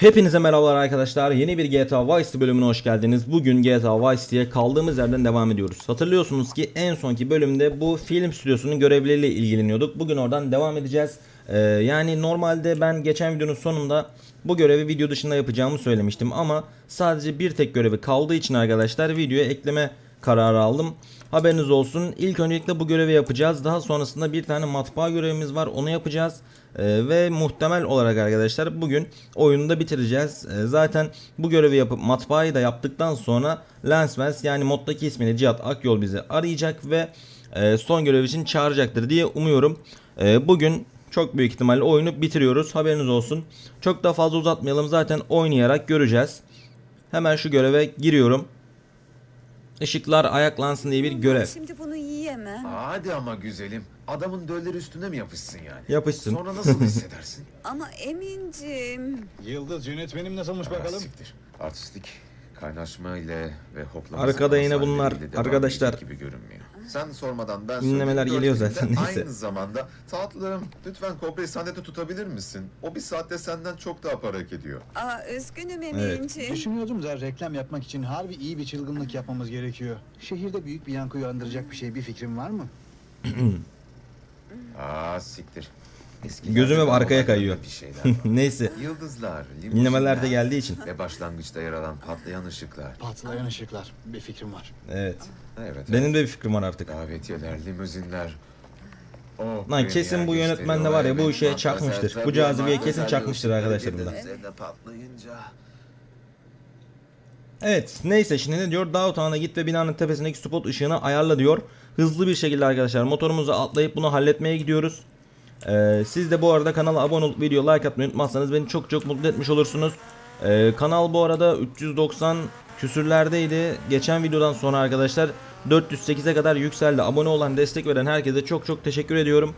Hepinize merhabalar arkadaşlar. Yeni bir GTA Vice City bölümüne hoş geldiniz. Bugün GTA Vice City'ye kaldığımız yerden devam ediyoruz. Hatırlıyorsunuz ki en sonki bölümde bu film stüdyosunun görevlileriyle ilgileniyorduk. Bugün oradan devam edeceğiz. Ee, yani normalde ben geçen videonun sonunda bu görevi video dışında yapacağımı söylemiştim ama sadece bir tek görevi kaldığı için arkadaşlar videoya ekleme kararı aldım. Haberiniz olsun. İlk öncelikle bu görevi yapacağız. Daha sonrasında bir tane matbaa görevimiz var. Onu yapacağız. Ee, ve muhtemel olarak arkadaşlar bugün oyunu da bitireceğiz. Ee, zaten bu görevi yapıp matbaayı da yaptıktan sonra Lensmans yani moddaki ismini Cihat Akyol bizi arayacak ve e, son görev için çağıracaktır diye umuyorum. Ee, bugün çok büyük ihtimalle oyunu bitiriyoruz. Haberiniz olsun. Çok da fazla uzatmayalım. Zaten oynayarak göreceğiz. Hemen şu göreve giriyorum. Işıklar ayaklansın diye bir görev. Şimdi bunu yiyemem. Hadi ama güzelim. Adamın dölleri üstüne mi yapışsın yani? Yapışsın. Sonra nasıl hissedersin? Ama Emin'cim. Yıldız yönetmenim nasılmış Ah, bakalım? siktir. Artistik kaynaşma ile ve hoplama Arkada yine bunlar, devam arkadaşlar. edecek gibi görünmüyor. Sen sormadan ben Dinlemeler söyleyeyim. geliyor zaten, neyse. Aynı zamanda tatlım lütfen Kobra'yı sahnede tutabilir misin? O bir saatte senden çok daha para hak ediyor. Aa, üzgünüm Evet. Emin'cim. Düşünüyordum da reklam yapmak için harbi iyi bir çılgınlık yapmamız gerekiyor. Şehirde büyük bir yankı uyandıracak bir şey, bir fikrin var mı? Aa siktir. Eskilerde Gözüm hep arkaya kayıyor. Bir şeyler var. Neyse. Yıldızlar, Dinlemeler de limuzinler geldiği için. Ve başlangıçta yer alan patlayan ışıklar. Patlayan ışıklar. Bir fikrim var. Evet. Evet. Benim de bir fikrim var artık. Davetiyeler, limuzinler. Oh, Lan kesin bu yönetmen de var ya, bu işe çakmıştır. Bu cazibeye kesin çakmıştır arkadaşlar patlayınca. Evet neyse şimdi ne diyor Downtown'a git ve binanın tepesindeki spot ışığını ayarla diyor. Hızlı bir şekilde arkadaşlar motorumuzu atlayıp bunu halletmeye gidiyoruz. Ee, siz de bu arada kanala abone olup video like atmayı unutmazsanız beni çok çok mutlu etmiş olursunuz. Ee, kanal bu arada 390 küsürlerdeydi. Geçen videodan sonra arkadaşlar 408'e kadar yükseldi. Abone olan destek veren herkese çok çok teşekkür ediyorum.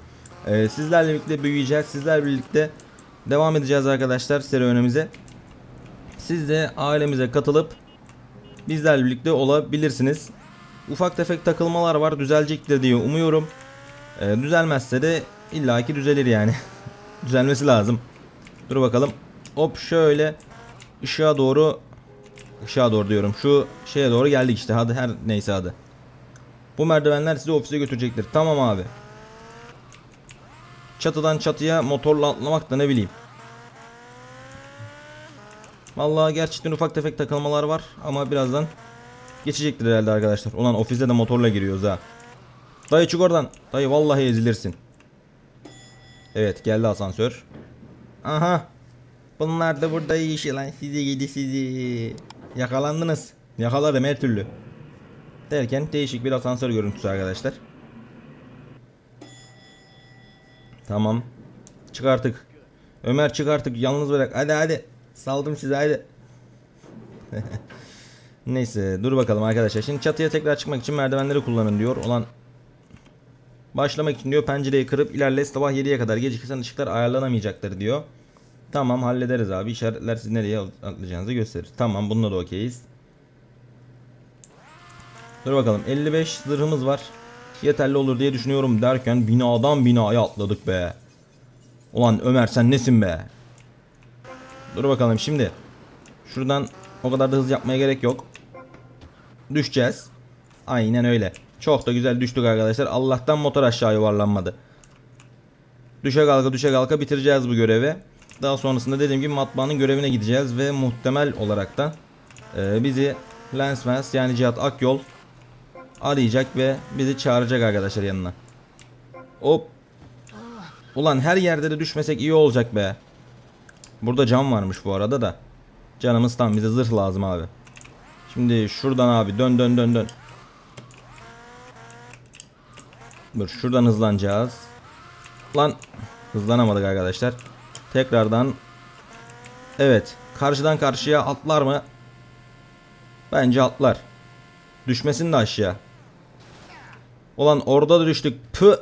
Ee, sizlerle birlikte büyüyeceğiz. Sizlerle birlikte devam edeceğiz arkadaşlar serüvenimize. Siz de ailemize katılıp bizlerle birlikte olabilirsiniz. Ufak tefek takılmalar var düzelecektir diye umuyorum. Ee, düzelmezse de illaki düzelir yani. Düzelmesi lazım. Dur bakalım. Hop şöyle ışığa doğru ışığa doğru diyorum. Şu şeye doğru geldik işte. Hadi her neyse hadi. Bu merdivenler sizi ofise götürecektir. Tamam abi. Çatıdan çatıya motorla atlamak da ne bileyim. Vallahi gerçekten ufak tefek takılmalar var ama birazdan geçecektir herhalde arkadaşlar. Ulan ofise de motorla giriyoruz ha. Dayı çık oradan. Dayı vallahi ezilirsin. Evet geldi asansör. Aha. Bunlar da burada iyi işi lan. Sizi gidi sizi. Yakalandınız. Yakaladım her türlü. Derken değişik bir asansör görüntüsü arkadaşlar. Tamam. Çık artık. Ömer çık artık. Yalnız bırak. Hadi hadi. Saldım size hadi. Neyse dur bakalım arkadaşlar. Şimdi çatıya tekrar çıkmak için merdivenleri kullanın diyor. Olan başlamak için diyor pencereyi kırıp ilerle sabah 7'ye kadar gecikirsen ışıklar ayarlanamayacaktır diyor. Tamam hallederiz abi. İşaretler siz nereye atlayacağınızı gösterir. Tamam bununla da okeyiz. Dur bakalım 55 zırhımız var. Yeterli olur diye düşünüyorum derken binadan binaya atladık be. Ulan Ömer sen nesin be? Dur bakalım şimdi. Şuradan o kadar da hız yapmaya gerek yok. Düşeceğiz. Aynen öyle. Çok da güzel düştük arkadaşlar. Allah'tan motor aşağı yuvarlanmadı. Düşe kalka düşe kalka bitireceğiz bu görevi. Daha sonrasında dediğim gibi matbaanın görevine gideceğiz ve muhtemel olarak da e, bizi Lensmans yani Cihat Akyol arayacak ve bizi çağıracak arkadaşlar yanına. Hop. Ulan her yerde de düşmesek iyi olacak be. Burada cam varmış bu arada da. Canımız tam bize zırh lazım abi. Şimdi şuradan abi dön dön dön dön. Dur şuradan hızlanacağız. Lan hızlanamadık arkadaşlar. Tekrardan Evet karşıdan karşıya atlar mı? Bence atlar. Düşmesin de aşağı. Ulan orada da düştük. Pü.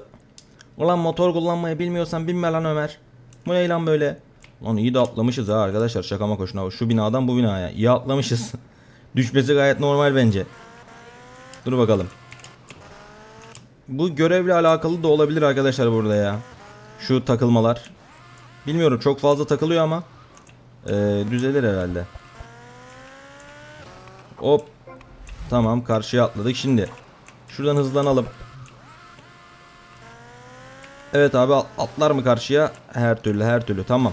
Ulan motor kullanmayı bilmiyorsan binme lan Ömer. Bu ne lan böyle? Lan iyi de atlamışız ha arkadaşlar şakama koşuna. Şu binadan bu binaya. İyi atlamışız. Düşmesi gayet normal bence. Dur bakalım. Bu görevle alakalı da olabilir arkadaşlar burada ya. Şu takılmalar. Bilmiyorum çok fazla takılıyor ama. Ee, düzelir herhalde. Hop. Tamam karşıya atladık. Şimdi şuradan hızlanalım. Evet abi at- atlar mı karşıya? Her türlü her türlü tamam.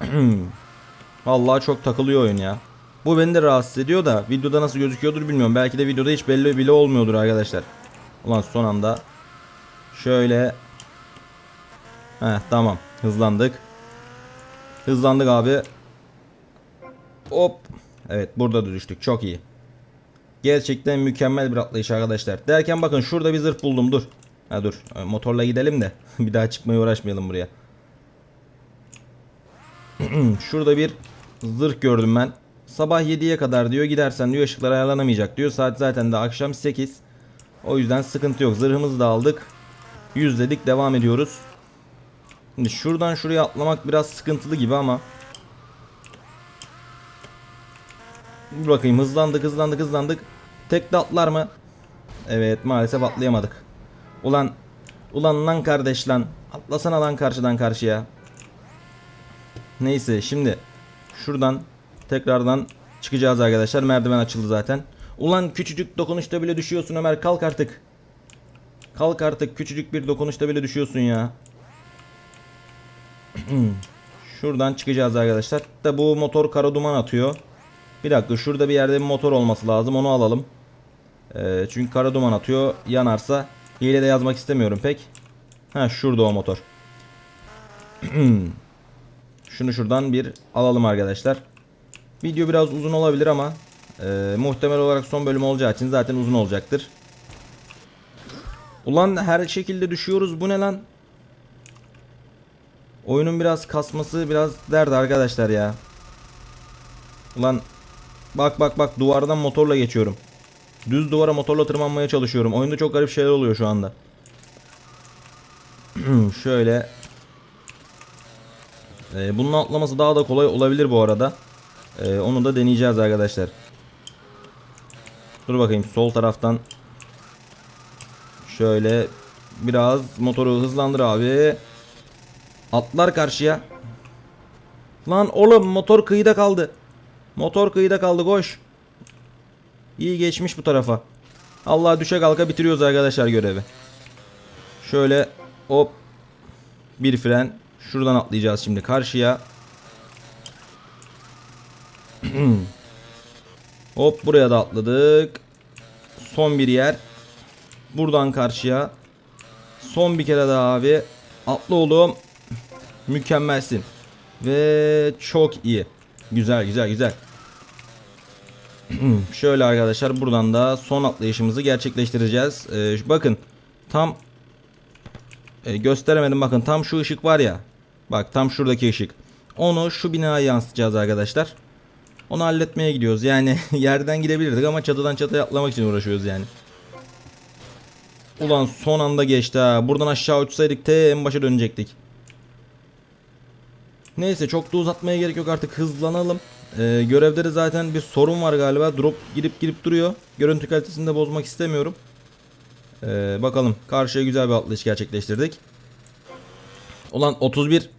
Vallahi çok takılıyor oyun ya. Bu beni de rahatsız ediyor da videoda nasıl gözüküyordur bilmiyorum. Belki de videoda hiç belli bile olmuyordur arkadaşlar. Ulan son anda şöyle Heh tamam hızlandık. Hızlandık abi. Hop. Evet burada da düştük. Çok iyi. Gerçekten mükemmel bir atlayış arkadaşlar. Derken bakın şurada bir zırh buldum. Dur. Ha dur. Motorla gidelim de bir daha çıkmaya uğraşmayalım buraya. Şurada bir zırh gördüm ben. Sabah 7'ye kadar diyor gidersen diyor ışıklar ayarlanamayacak diyor. Saat zaten de akşam 8. O yüzden sıkıntı yok. Zırhımızı da aldık. Yüzledik devam ediyoruz. Şimdi şuradan şuraya atlamak biraz sıkıntılı gibi ama. Bakayım hızlandık hızlandık hızlandık. Tek de atlar mı? Evet maalesef atlayamadık. Ulan ulan lan kardeş lan. Atlasana lan karşıdan karşıya. Neyse şimdi şuradan tekrardan çıkacağız arkadaşlar. Merdiven açıldı zaten. Ulan küçücük dokunuşta bile düşüyorsun Ömer kalk artık. Kalk artık küçücük bir dokunuşta bile düşüyorsun ya. Şuradan çıkacağız arkadaşlar. Da bu motor kara duman atıyor. Bir dakika şurada bir yerde bir motor olması lazım. Onu alalım. Ee, çünkü kara duman atıyor. Yanarsa hile de yazmak istemiyorum pek. Ha şurada o motor. Şunu şuradan bir alalım arkadaşlar. Video biraz uzun olabilir ama e, muhtemel olarak son bölüm olacağı için zaten uzun olacaktır. Ulan her şekilde düşüyoruz. Bu ne lan? Oyunun biraz kasması biraz derdi arkadaşlar ya. Ulan bak bak bak duvardan motorla geçiyorum. Düz duvara motorla tırmanmaya çalışıyorum. Oyunda çok garip şeyler oluyor şu anda. Şöyle. Ee, bunun atlaması daha da kolay olabilir bu arada. Ee, onu da deneyeceğiz arkadaşlar. Dur bakayım sol taraftan. Şöyle biraz motoru hızlandır abi. Atlar karşıya. Lan oğlum motor kıyıda kaldı. Motor kıyıda kaldı koş. İyi geçmiş bu tarafa. Allah düşe kalka bitiriyoruz arkadaşlar görevi. Şöyle hop. Bir fren. Şuradan atlayacağız şimdi karşıya. hop buraya da atladık. Son bir yer. Buradan karşıya. Son bir kere daha abi. Atla oğlum. Mükemmelsin. Ve çok iyi. Güzel güzel güzel. Şöyle arkadaşlar buradan da son atlayışımızı gerçekleştireceğiz. Ee, bakın tam e, gösteremedim bakın tam şu ışık var ya. Bak tam şuradaki ışık. Onu şu binaya yansıtacağız arkadaşlar. Onu halletmeye gidiyoruz. Yani yerden gidebilirdik ama çatıdan çatıya atlamak için uğraşıyoruz yani. Ulan son anda geçti ha. Buradan aşağı uçsaydık te en başa dönecektik. Neyse çok da uzatmaya gerek yok artık hızlanalım. Ee, görevleri zaten bir sorun var galiba. Drop girip girip duruyor. Görüntü kalitesini de bozmak istemiyorum. Ee, bakalım karşıya güzel bir atlayış gerçekleştirdik. Ulan 31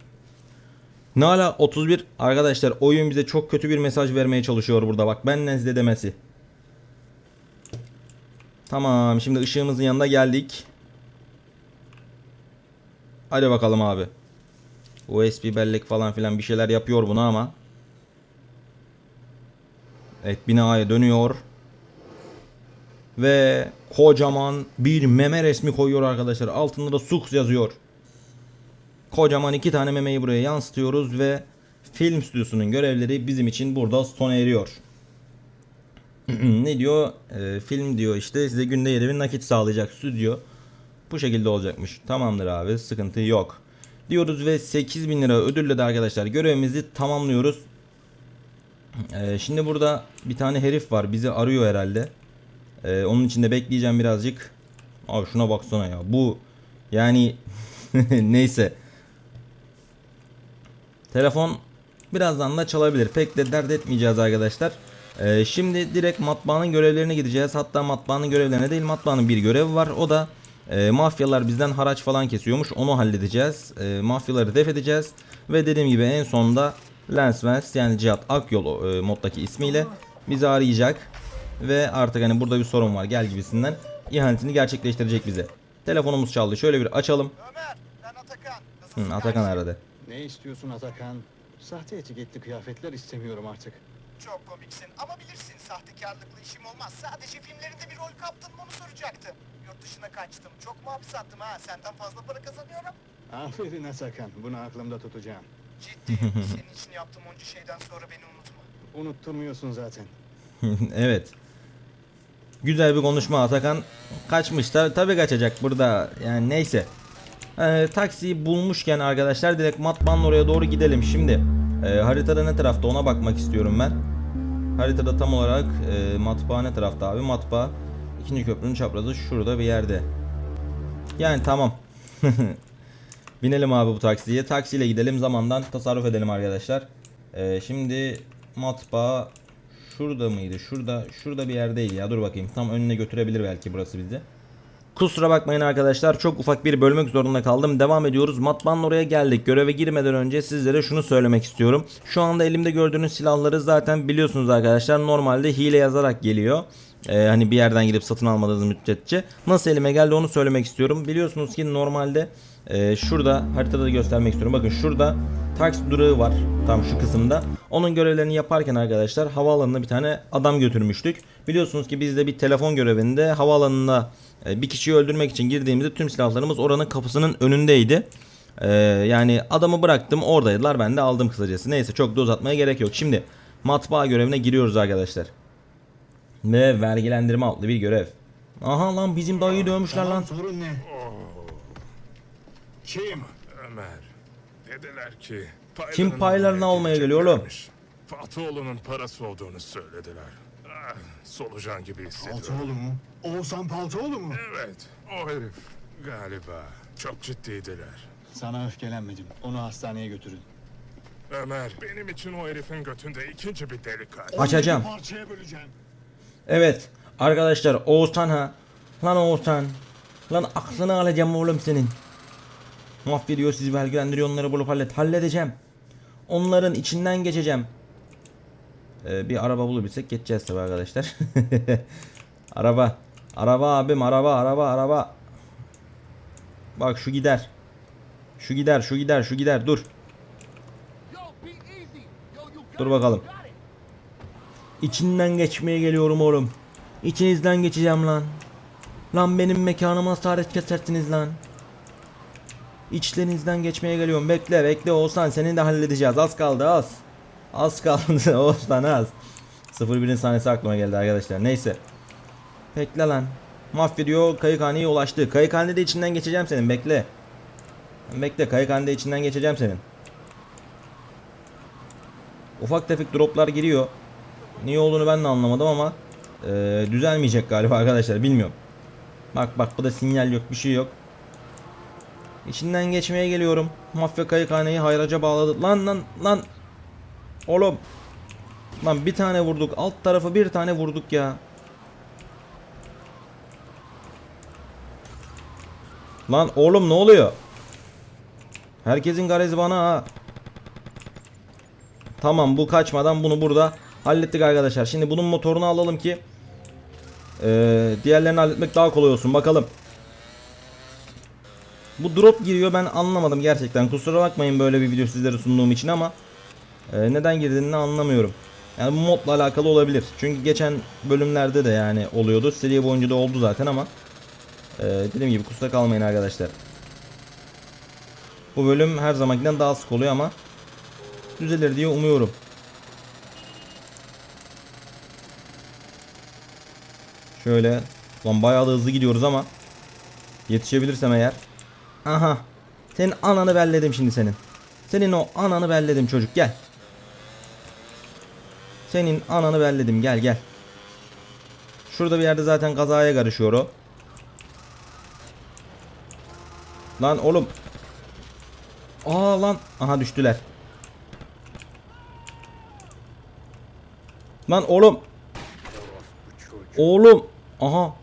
ne ala 31 arkadaşlar oyun bize çok kötü bir mesaj vermeye çalışıyor burada bak benden size demesi. Tamam şimdi ışığımızın yanına geldik. Hadi bakalım abi. USB bellek falan filan bir şeyler yapıyor bunu ama. Evet binaya dönüyor. Ve kocaman bir meme resmi koyuyor arkadaşlar. Altında da Sux yazıyor. Kocaman iki tane memeyi buraya yansıtıyoruz ve film stüdyosunun görevleri bizim için burada sona eriyor. ne diyor? Ee, film diyor işte size günde 7000 nakit sağlayacak stüdyo. Bu şekilde olacakmış. Tamamdır abi sıkıntı yok. Diyoruz ve 8000 lira ödülle de arkadaşlar görevimizi tamamlıyoruz. Ee, şimdi burada bir tane herif var bizi arıyor herhalde. Ee, onun için de bekleyeceğim birazcık. Abi şuna baksana ya bu yani neyse. Telefon birazdan da çalabilir. Pek de dert etmeyeceğiz arkadaşlar. Ee, şimdi direkt matbaanın görevlerine gideceğiz. Hatta matbaanın görevlerine değil matbaanın bir görevi var. O da E, mafyalar bizden haraç falan kesiyormuş. Onu halledeceğiz. E, mafyaları def edeceğiz. Ve dediğim gibi en sonunda Vance yani Cihat Akyol e, moddaki ismiyle bizi arayacak. Ve artık hani burada bir sorun var gel gibisinden ihanetini gerçekleştirecek bize. Telefonumuz çaldı. Şöyle bir açalım. Ömer, Atakan. Hı, Atakan aradı. Ne istiyorsun Atakan? Sahte etiketli kıyafetler istemiyorum artık. Çok komiksin ama bilirsin sahtekarlıklı işim olmaz. Sadece filmlerinde bir rol kaptın mı onu soracaktım. Yurt dışına kaçtım. Çok mu hapis attım ha? Senden fazla para kazanıyorum. Aferin Atakan. Bunu aklımda tutacağım. Ciddi. Senin için yaptığım onca şeyden sonra beni unutma. Unutturmuyorsun zaten. evet. Güzel bir konuşma Atakan. Kaçmış da tabii kaçacak burada. Yani neyse. Ee, taksiyi bulmuşken arkadaşlar direkt matbaanın oraya doğru gidelim. Şimdi e, haritada ne tarafta ona bakmak istiyorum ben. Haritada tam olarak e, matbaa ne tarafta abi? Matbaa ikinci köprünün çaprazı şurada bir yerde. Yani tamam. Binelim abi bu taksiye. Taksiyle gidelim zamandan tasarruf edelim arkadaşlar. Ee, şimdi matbaa şurada mıydı? Şurada şurada bir yerdeydi ya. Dur bakayım. Tam önüne götürebilir belki burası bizi. Kusura bakmayın arkadaşlar çok ufak bir bölmek zorunda kaldım. Devam ediyoruz. Matbaanın oraya geldik. Göreve girmeden önce sizlere şunu söylemek istiyorum. Şu anda elimde gördüğünüz silahları zaten biliyorsunuz arkadaşlar. Normalde hile yazarak geliyor. Ee, hani bir yerden gidip satın almadığınız müddetçe. Nasıl elime geldi onu söylemek istiyorum. Biliyorsunuz ki normalde e, şurada haritada da göstermek istiyorum. Bakın şurada taksi durağı var. Tam şu kısımda. Onun görevlerini yaparken arkadaşlar havaalanına bir tane adam götürmüştük. Biliyorsunuz ki biz de bir telefon görevinde havaalanına bir kişiyi öldürmek için girdiğimizde tüm silahlarımız oranın kapısının önündeydi. Ee, yani adamı bıraktım oradaydılar ben de aldım kısacası. Neyse çok da uzatmaya gerek yok. Şimdi matbaa görevine giriyoruz arkadaşlar. Ve vergilendirme adlı bir görev. Aha lan bizim dayıyı dövmüşler lan. sorun ne? Kim? Ömer. Dediler ki... Kim paylarını almaya geliyor oğlum? Fatoğlu'nun parası olduğunu söylediler. Solucan gibi hissediyorum. Paltoğlu mu? Oğuzhan Paltoğlu mu? Evet, o herif. Galiba. Çok ciddiydiler. Sana öfkelenmedim. Onu hastaneye götürün. Ömer, benim için o herifin götünde ikinci bir delik var. Açacağım. Parçaya böleceğim. Evet arkadaşlar Oğuzhan ha. Lan Oğuzhan. Lan aklını alacağım oğlum senin. Mahvediyor sizi belgelendiriyor onları bulup hallet. Halledeceğim. Onların içinden geçeceğim. Ee, bir araba bulabilsek geçeceğiz tabi arkadaşlar. araba. Araba abim araba araba araba. Bak şu gider. Şu gider şu gider şu gider dur. Dur bakalım. İçinden geçmeye geliyorum oğlum. İçinizden geçeceğim lan. Lan benim mekanıma hakaret kesersiniz lan. İçlerinizden geçmeye geliyorum. Bekle bekle Oğuzhan seni de halledeceğiz. Az kaldı az. Az kaldı Oğuzhan az. 01'in sahnesi aklıma geldi arkadaşlar. Neyse. Bekle lan. Mahvediyor kayıkhaneye ulaştı. Kayıkhanede içinden geçeceğim senin bekle. Bekle kayıkhanede içinden geçeceğim senin. Ufak tefek droplar giriyor. Niye olduğunu ben de anlamadım ama e, düzelmeyecek galiba arkadaşlar bilmiyorum. Bak bak bu da sinyal yok bir şey yok. İçinden geçmeye geliyorum. Mafya kayıkhaneyi hayraca bağladı. Lan lan lan. Oğlum. Lan bir tane vurduk. Alt tarafı bir tane vurduk ya. Lan oğlum ne oluyor? Herkesin garezi bana ha. Tamam bu kaçmadan bunu burada hallettik arkadaşlar. Şimdi bunun motorunu alalım ki eee, diğerlerini halletmek daha kolay olsun. Bakalım. Bu drop giriyor ben anlamadım gerçekten. Kusura bakmayın böyle bir video sizlere sunduğum için ama eee, neden girdiğini anlamıyorum. Yani bu modla alakalı olabilir. Çünkü geçen bölümlerde de yani oluyordu. Seri boyunca da oldu zaten ama eee, dediğim gibi kusura kalmayın arkadaşlar. Bu bölüm her zamankinden daha sık oluyor ama düzelir diye umuyorum. Şöyle lan bayağı da hızlı gidiyoruz ama yetişebilirsem eğer. Aha. Senin ananı belledim şimdi senin. Senin o ananı belledim çocuk gel. Senin ananı belledim gel gel. Şurada bir yerde zaten kazaya karışıyor o. Lan oğlum. Aa lan. Aha düştüler. Lan oğlum. Oğlum. Aha.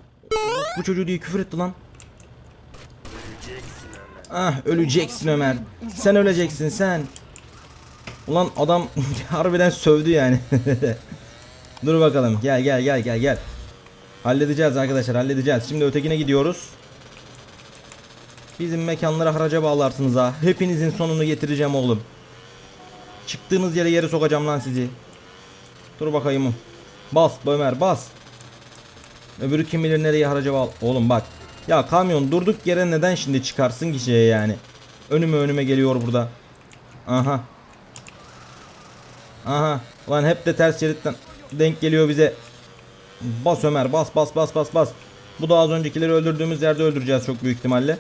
Bu çocuğu diye küfür etti lan. Ah öleceksin Ömer. Sen öleceksin sen. Ulan adam harbiden sövdü yani. Dur bakalım. Gel gel gel gel gel. Halledeceğiz arkadaşlar halledeceğiz. Şimdi ötekine gidiyoruz. Bizim mekanlara haraca bağlarsınız ha. Hepinizin sonunu getireceğim oğlum. Çıktığınız yere yeri sokacağım lan sizi. Dur bakayım. Bas Ömer bas. Öbürü kim bilir nereye haraca bağlı. Oğlum bak. Ya kamyon durduk yere neden şimdi çıkarsın ki şeye yani. Önüme önüme geliyor burada. Aha. Aha. Ulan hep de ters şeritten denk geliyor bize. Bas Ömer bas bas bas bas bas. Bu da az öncekileri öldürdüğümüz yerde öldüreceğiz çok büyük ihtimalle.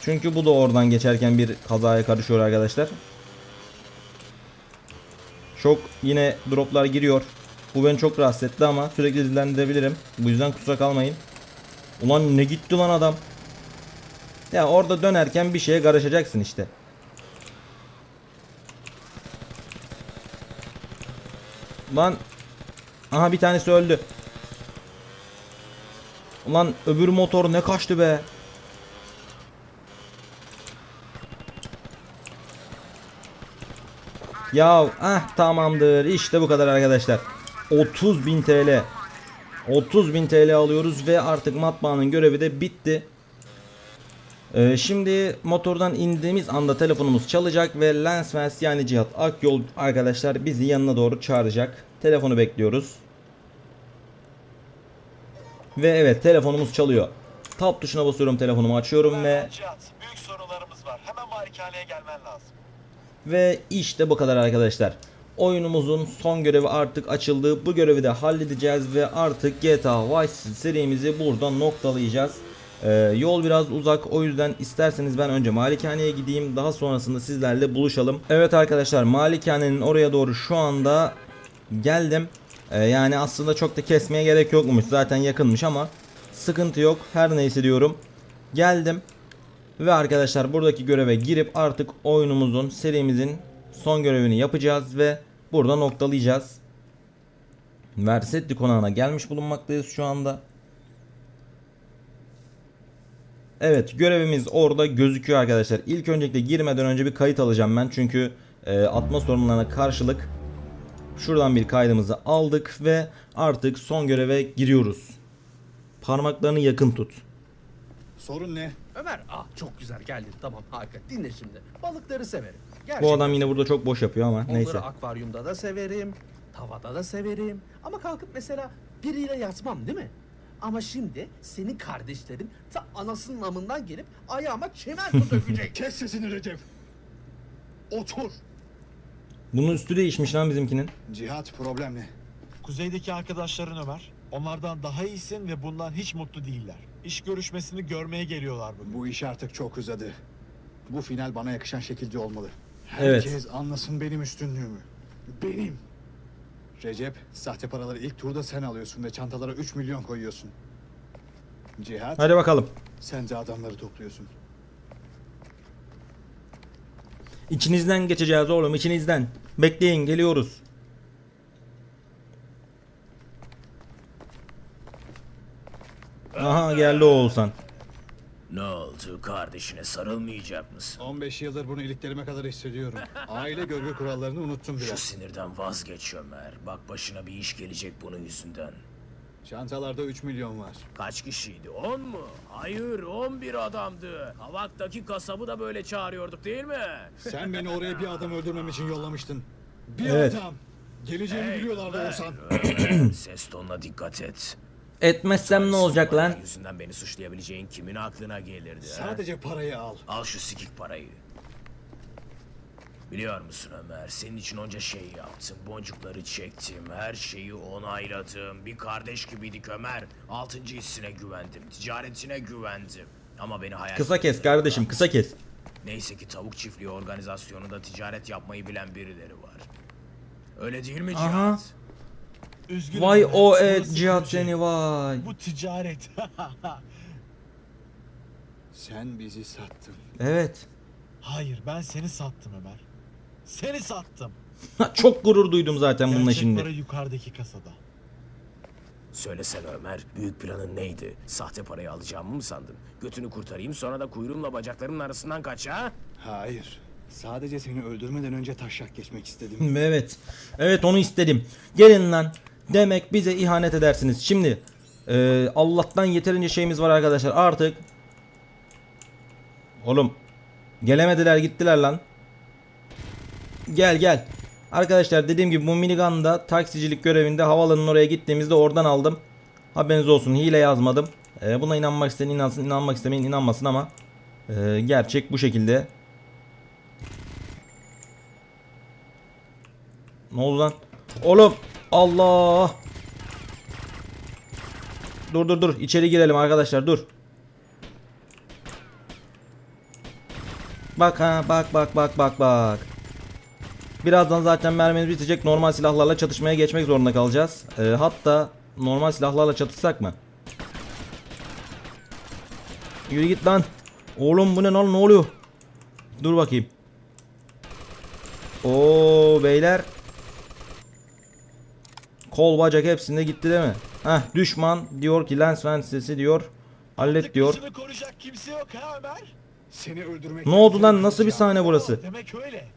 Çünkü bu da oradan geçerken bir kazaya karışıyor arkadaşlar. Çok yine droplar giriyor. Bu beni çok rahatsız etti ama sürekli dillendirebilirim. Bu yüzden kusura kalmayın. Ulan ne gitti lan adam. Ya orada dönerken bir şeye karışacaksın işte. Lan. Aha bir tanesi öldü. Ulan öbür motor ne kaçtı be. Ya ah tamamdır işte bu kadar arkadaşlar 30.000 TL 30.000 TL alıyoruz ve artık matbaanın görevi de bitti Ee, Şimdi motordan indiğimiz anda telefonumuz çalacak ve Lensmans yani Cihat Akyol arkadaşlar bizi yanına doğru çağıracak Telefonu bekliyoruz Ve evet telefonumuz çalıyor Tab tuşuna basıyorum telefonumu açıyorum ve Cihat, büyük sorunlarımız var. Hemen malikaneye gelmen lazım. Ve işte bu kadar arkadaşlar. Oyunumuzun son görevi artık açıldı. Bu görevi de halledeceğiz ve artık GTA Vice serimizi burada noktalayacağız. Ee, yol biraz uzak o yüzden isterseniz ben önce malikaneye gideyim daha sonrasında sizlerle buluşalım. Evet arkadaşlar malikanenin oraya doğru şu anda geldim. Ee, yani aslında çok da kesmeye gerek yokmuş zaten yakınmış ama sıkıntı yok her neyse diyorum. Geldim. Ve arkadaşlar buradaki göreve girip artık oyunumuzun serimizin son görevini yapacağız ve burada noktalayacağız. Versetti konağına gelmiş bulunmaktayız şu anda. Evet görevimiz orada gözüküyor arkadaşlar. İlk öncelikle girmeden önce bir kayıt alacağım ben. Çünkü e, atma sorunlarına karşılık şuradan bir kaydımızı aldık ve artık son göreve giriyoruz. Parmaklarını yakın tut. Sorun ne? Ömer, ah çok güzel geldin. Tamam harika. Dinle şimdi. Balıkları severim. Bu Gerçekten adam yine burada çok boş yapıyor ama Onları neyse. akvaryumda da severim. Tavada da severim. Ama kalkıp mesela biriyle yatmam değil mi? Ama şimdi senin kardeşlerin ta anasının amından gelip ayağıma çimento dökecek. Kes sesini Recep. Otur. Bunun üstü değişmiş lan bizimkinin. Cihat problem ne? Kuzeydeki arkadaşların Ömer. Onlardan daha iyisin ve bundan hiç mutlu değiller. İş görüşmesini görmeye geliyorlar bugün. Bu iş artık çok uzadı. Bu final bana yakışan şekilde olmalı. Evet. Herkes anlasın benim üstünlüğümü. Benim. Recep, sahte paraları ilk turda sen alıyorsun ve çantalara 3 milyon koyuyorsun. Cihat, Hadi bakalım. sen de adamları topluyorsun. İçinizden geçeceğiz oğlum içinizden. Bekleyin geliyoruz. Aha geldi Oğuzhan. Ne oldu? Kardeşine sarılmayacak mısın? 15 yıldır bunu iliklerime kadar hissediyorum. Aile görgü kurallarını unuttum Şu biraz. sinirden vazgeç Ömer. Bak başına bir iş gelecek bunun yüzünden. Çantalarda 3 milyon var. Kaç kişiydi? 10 mu? Hayır 11 adamdı. Kavaktaki kasabı da böyle çağırıyorduk değil mi? Sen beni oraya bir adam öldürmem için yollamıştın. Bir Evet. adam. Geleceğini biliyorlardı Ömer, Oğuzhan. Ömer, Ses tonuna dikkat et. Etmezsem ne olacak lan? yüzünden beni suçlayabileceğin kimin aklına gelirdi? ha? Sadece parayı al. Al şu sikik parayı. Biliyor musun Ömer, senin için onca şey yaptım. Boncukları çektim, her şeyi onayladım. Bir kardeş gibiydik Ömer. Altıncı hissine güvendim, ticaretine güvendim. Ama beni hayal Kısa kes kardeşim kısa kes. Neyse ki tavuk çiftliği organizasyonunda ticaret yapmayı bilen birileri var. Öyle değil mi Cihat? Aha. Üzgünüm Vay o burası et cihat proje. seni vay. Bu ticaret. Sen bizi sattın. Evet. Hayır ben seni sattım Ömer. Seni sattım. Çok gurur duydum zaten bununla Gerçek şimdi. para yukarıdaki kasada. Söylesene Ömer, büyük planın neydi? Sahte parayı alacağımı mı sandın? Götünü kurtarayım sonra da kuyruğumla bacaklarımın arasından kaç ha? Hayır. Sadece seni öldürmeden önce taşak geçmek istedim. Evet. Evet onu istedim. Gelin lan. Demek bize ihanet edersiniz. Şimdi e, Allah'tan yeterince şeyimiz var arkadaşlar. Artık Oğlum gelemediler gittiler lan. Gel gel. Arkadaşlar dediğim gibi bu minigun'da taksicilik görevinde havaalanının oraya gittiğimizde oradan aldım. Haberiniz olsun hile yazmadım. E, buna inanmak isteyen inansın inanmak istemeyen inanmasın ama e, gerçek bu şekilde. Ne oldu lan? Oğlum Allah. Dur dur dur içeri girelim arkadaşlar dur. Bak ha bak bak bak bak bak. Birazdan zaten mermimiz bitecek. Normal silahlarla çatışmaya geçmek zorunda kalacağız. Ee, hatta normal silahlarla çatışsak mı? Yürü git lan. Oğlum bu ne lan ne oluyor? Dur bakayım. Oo beyler. Kol bacak hepsinde gitti değil mi? Heh düşman diyor ki lens sesi diyor. Hallet diyor. başını koruyacak kimse yok ha Ömer. Seni öldürmek... Ne oldu lan nasıl bir sahne burası? Demek öyle.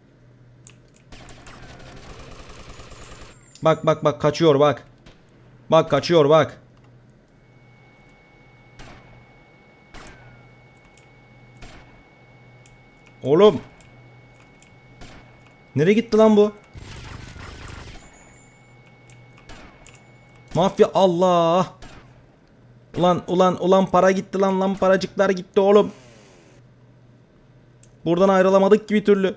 Bak bak bak kaçıyor bak. Bak kaçıyor bak. Oğlum. Nereye gitti lan bu? Mafya Allah. Ulan ulan ulan para gitti lan lan paracıklar gitti oğlum. Buradan ayrılamadık ki bir türlü.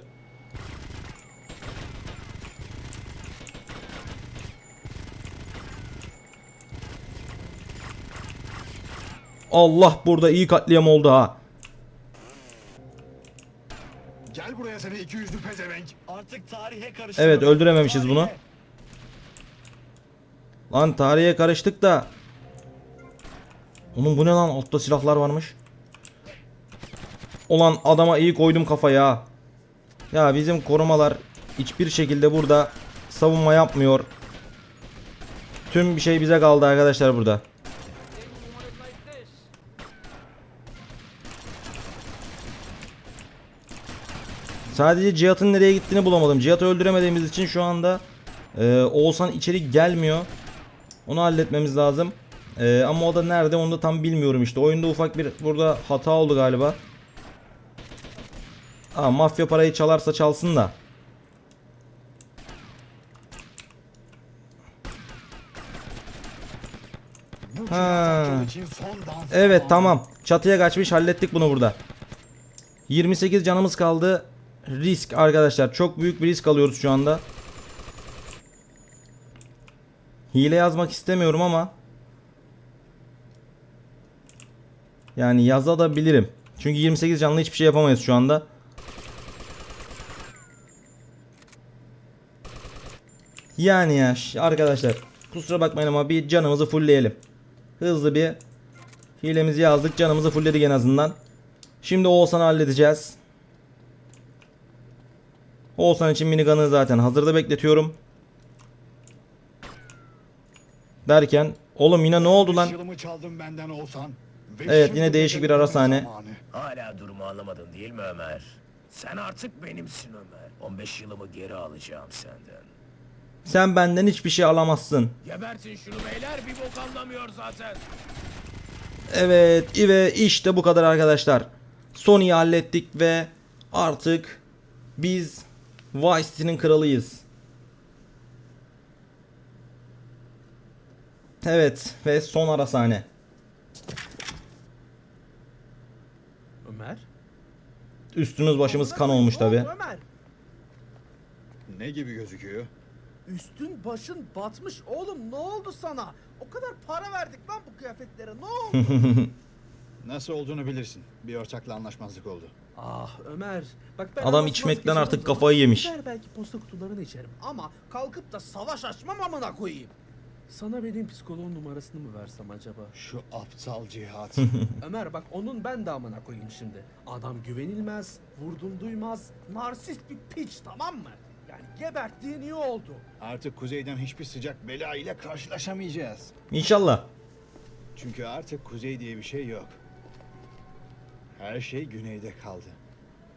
Allah burada iyi katliam oldu ha. Gel buraya seni iki yüzlü pezevenk. Artık tarihe karıştı. Evet, öldürememişiz bunu. Lan tarihe karıştık da. Oğlum bu ne lan altta silahlar varmış. Ulan adama iyi koydum kafaya. Ya bizim korumalar hiçbir şekilde burada savunma yapmıyor. Tüm bir şey bize kaldı arkadaşlar burada. Sadece Cihat'ın nereye gittiğini bulamadım. Cihat'ı öldüremediğimiz için şu anda e, Oğuzhan içeri gelmiyor. Onu halletmemiz lazım. E, ama o da nerede onu da tam bilmiyorum işte. Oyunda ufak bir burada hata oldu galiba. Aa, mafya parayı çalarsa çalsın da. Ha. Evet tamam. Çatıya kaçmış hallettik bunu burada. 28 canımız kaldı. Risk arkadaşlar. Çok büyük bir risk alıyoruz şu anda. Hile yazmak istemiyorum ama. Yani yazabilirim. Çünkü 28 canlı hiçbir şey yapamayız şu anda. Yani ya arkadaşlar. Kusura bakmayın ama bir canımızı fullleyelim. Hızlı bir hilemizi yazdık. Canımızı fullledik en azından. Şimdi Oğuzhan'ı halledeceğiz. Oğuzhan için minigun'ı zaten hazırda bekletiyorum. Derken oğlum yine ne oldu lan? Beş yılımı çaldın benden olsan. Ve Evet, şimdi yine değişik bir ara sahne. zamanı. Hala durumu anlamadın değil mi Ömer? Sen artık benimsin Ömer. 15 yılımı geri alacağım senden. Sen benden hiçbir şey alamazsın. Gebertin şunu beyler bir bok anlamıyor zaten. Evet ve işte bu kadar arkadaşlar. Sony'yi hallettik ve artık biz Vice City'nin kralıyız. Evet ve son ara sahne. Ömer. Üstümüz başımız kan olmuş tabi. Ömer. Ne gibi gözüküyor? Üstün başın batmış oğlum ne oldu sana? O kadar para verdik lan bu kıyafetlere ne oldu? Nasıl olduğunu bilirsin. Bir ortakla anlaşmazlık oldu. ah Ömer. Bak ben Adam içmekten artık zaman kafayı yemiş. Gider belki posta kutularını içerim ama kalkıp da savaş açmam amına koyayım. Sana benim psikoloğun numarasını mı versem acaba? Şu aptal cihat. Ömer bak onun ben de amına koyayım şimdi. Adam güvenilmez, vurdum duymaz, narsist bir piç tamam mı? Yani geberttiğin iyi oldu. Artık kuzeyden hiçbir sıcak bela ile karşılaşamayacağız. İnşallah. Çünkü artık kuzey diye bir şey yok. Her şey güneyde kaldı.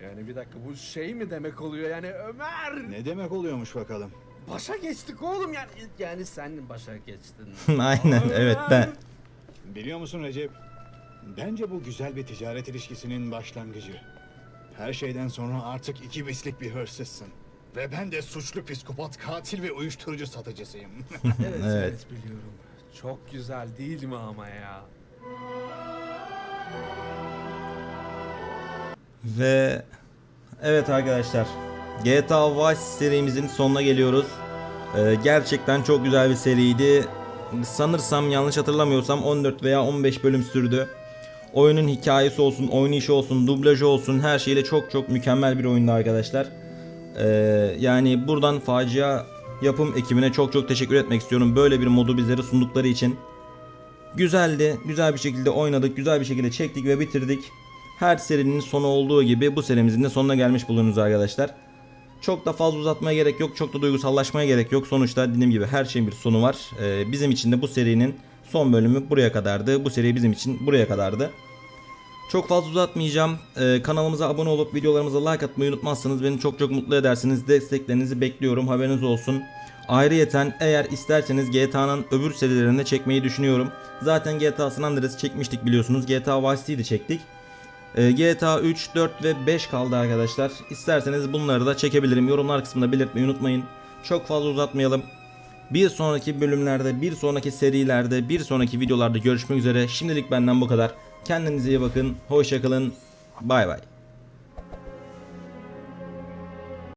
Yani bir dakika bu şey mi demek oluyor yani Ömer? Ne demek oluyormuş bakalım? Başa geçtik oğlum yani yani sen başa geçtin. Aynen evet ben. Biliyor musun Recep? Bence bu güzel bir ticaret ilişkisinin başlangıcı. Her şeyden sonra artık iki bislik bir hırsızsın. Ve ben de suçlu psikopat, katil ve uyuşturucu satıcısıyım. evet, Evet. evet biliyorum. Çok güzel değil mi ama ya? Ve evet arkadaşlar GTA Vice serimizin sonuna geliyoruz. Ee, gerçekten çok güzel bir seriydi. Sanırsam yanlış hatırlamıyorsam 14 veya 15 bölüm sürdü. Oyunun hikayesi olsun, oynayışı olsun, dublajı olsun her şeyle çok çok mükemmel bir oyundu arkadaşlar. Ee, yani buradan facia yapım ekibine çok çok teşekkür etmek istiyorum. Böyle bir modu bizlere sundukları için. Güzeldi. Güzel bir şekilde oynadık. Güzel bir şekilde çektik ve bitirdik. Her serinin sonu olduğu gibi bu serimizin de sonuna gelmiş bulunuyoruz arkadaşlar. Çok da fazla uzatmaya gerek yok. Çok da duygusallaşmaya gerek yok. Sonuçta dediğim gibi her şeyin bir sonu var. Ee, bizim için de bu serinin son bölümü buraya kadardı. Bu seri bizim için buraya kadardı. Çok fazla uzatmayacağım. Ee, kanalımıza abone olup videolarımıza like atmayı unutmazsanız beni çok çok mutlu edersiniz. Desteklerinizi bekliyorum. Haberiniz olsun. Ayrıyeten eğer isterseniz GTA'nın öbür serilerini de çekmeyi düşünüyorum. Zaten GTA San Andreas çekmiştik biliyorsunuz. GTA Vice City'yi çektik. GTA 3, 4 ve 5 kaldı arkadaşlar. İsterseniz bunları da çekebilirim. Yorumlar kısmında belirtmeyi unutmayın. Çok fazla uzatmayalım. Bir sonraki bölümlerde, bir sonraki serilerde, bir sonraki videolarda görüşmek üzere. Şimdilik benden bu kadar. Kendinize iyi bakın. Hoşçakalın. Bay bay.